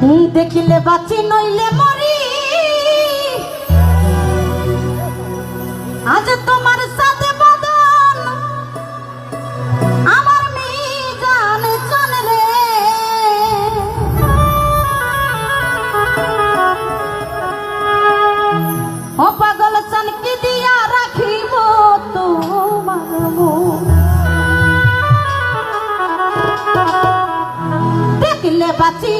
দেখিলে বাঁচি নইলে মরি। আজ তোমার সাথে বদন, আমার মিজান চলে ও পাগল চনকি দিয়া রাখিব তোমার দেখিলে বাঁচি